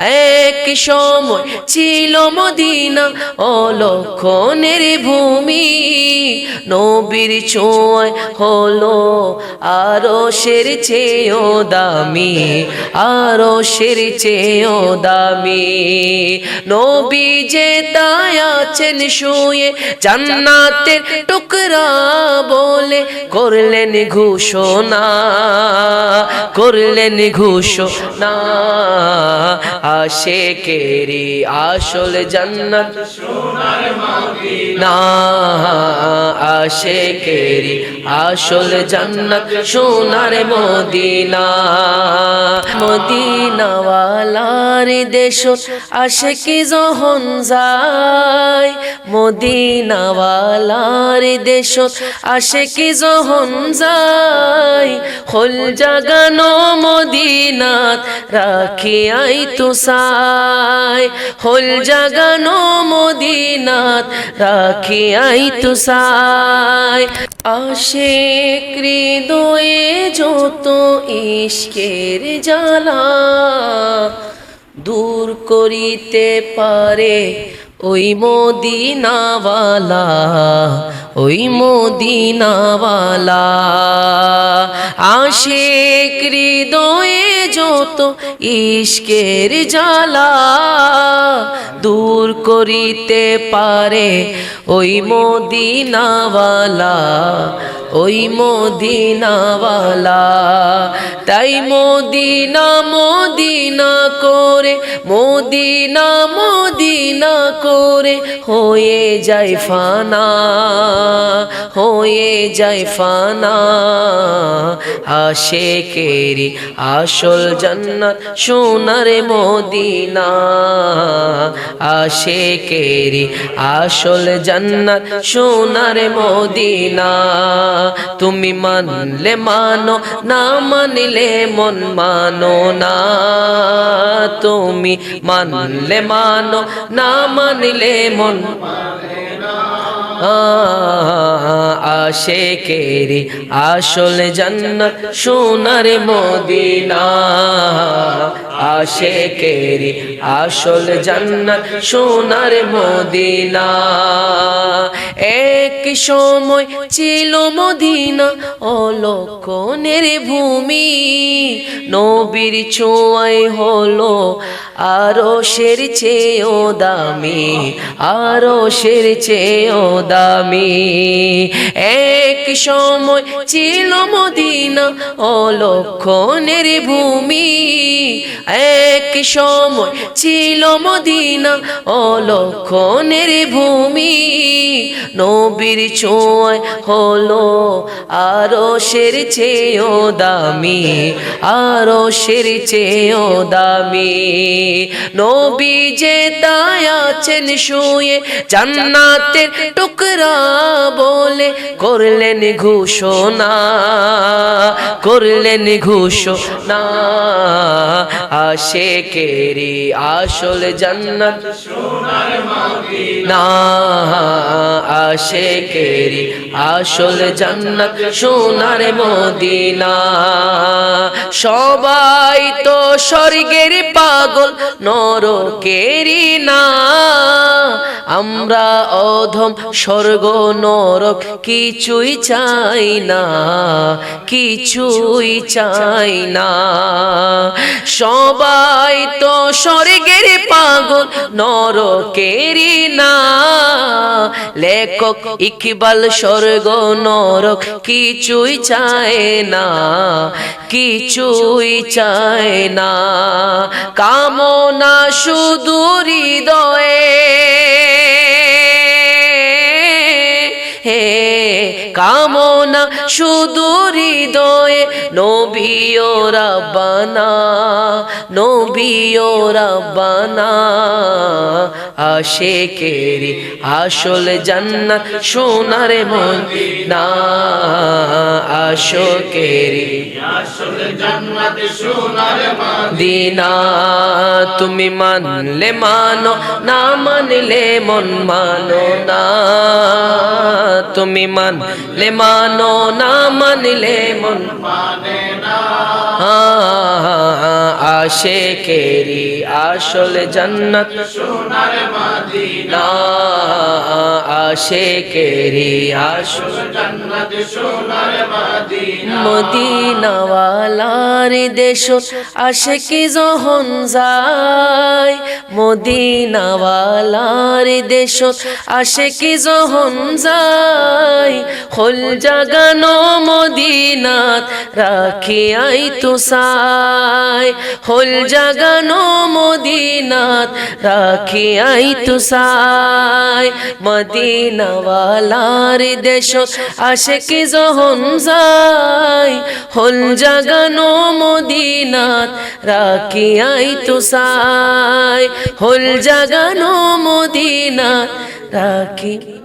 এক সময় ছিল মদিনা অলক্ষণের ভূমি। নবীর ছোঁয়ায় হলো আরও সের চেয়েও দামি আরও সের চেয়েও দামি। নবী যে তাই আছেন শুয়ে জান্নাতের টুকরা বলে করলেন ঘোষণা করলেন ঘোষণা। আশেকেরি আসল জন্নত। না আশেকেরি আসল জন্নত। সোনার মদিনা মদিনাওয়ালার দেশ আশেকি যখন যায়। মদিনাওয়ালার দেশ আশেকি যখন যায়। হল জাগানো মদিনাত রাখিয়াই তো সাই। হল জাগানো মদিনাত রাখিয়াই তো সাই। আসে হৃদয়ে যত ইশকের জ্বালা দূর করিতে পারে ওই মদিনাওয়ালা ওই মদিনাওয়ালা। আসে হৃদয়ে যত ইশকের জ্বালা, দূর করিতে পারে ওই মদিনাওয়ালা। ওই মদিনাওয়ালা। তাই মদিনা মদিনা করে, মদিনা মদিনা করে হয়ে যায় ফানা, হয়ে যায় ফানা। আশেকেরি আসল জান্নাত সোনার মদিনা, আশেকেরি আসল জান্নাত সোনার মদিনা। তুমি মানলে মানো, না মানলে মন মানো না। তুমি মানলে মানো, না মানলে মন আশেকেরি আসল জান্নাত সোনার মদিনা। আশেকেরি আসল জান্নাত সোনার মদিনা। এক সময় ছিল মদিনা অলক্ষণের ভূমি। নবীর ছোঁয়ায় হলো আরও সের চেয়েও দামি আরও সের চেয়েও দামি। এক সময় ছিল মদিনা অলক্ষণের ভূমি এক সময় ছিল মদিনা অলক্ষণের ভূমি। নবীর ছোঁয় হলো আরও সের চেয়েও দামি আরও সের চেয়েও দামি। নবী যে তাই আছেন শুয়ে জান্নাতের টুকরা বলে করলেন ঘোষণা করলেন ঘোষণা। আশেকেরি আসল জান্নাত। না আশেকেরি আসল জান্নাত। সোনার মদিনা। সবাই তো স্বর্গের পাগল নরকেরি না। আমরা অধম স্বর্গ নরক কিছুই চাই না, কিছুই চাই না। সবাই তো স্বর্গের পাগল নরকেরি না। লেখক ইকবাল, স্বর্গ নরক কিছুই চায় না কিছুই চায় না। কামনা শুধু হৃদয়ে কামনা, শুধু হৃদয়ে নবীও রাব্বানা নবীও রাব্বানা। আশেকেরি আসল জান্নাত সোনার মন না আশো আশোকেরি দিনা তুমি মানলে মানো, না মানলে মন মানো না। তুমি মানলে মানো না মানলে মন। আশে কেরি আসল জন্নত সোনার মদিনা। আশে। কেরি আসল জন্নত সোনার মদিনা। মদিনাওয়ালার দেশ আসে কি যখন যায়। মদিনাওয়ালার দেশ আসে কি যখন যায়। হল জাগানো মদিনাত রাখিয়াই তুসাই হল জাগানো মদিনাত রাখিয়াই তুসাই মদিনাওয়ালার দেশ আসে কি যখন যায়। হল জাগানো মদিনাত রাখিয়াই তুসাই হল জাগানো মদিনাত রাখি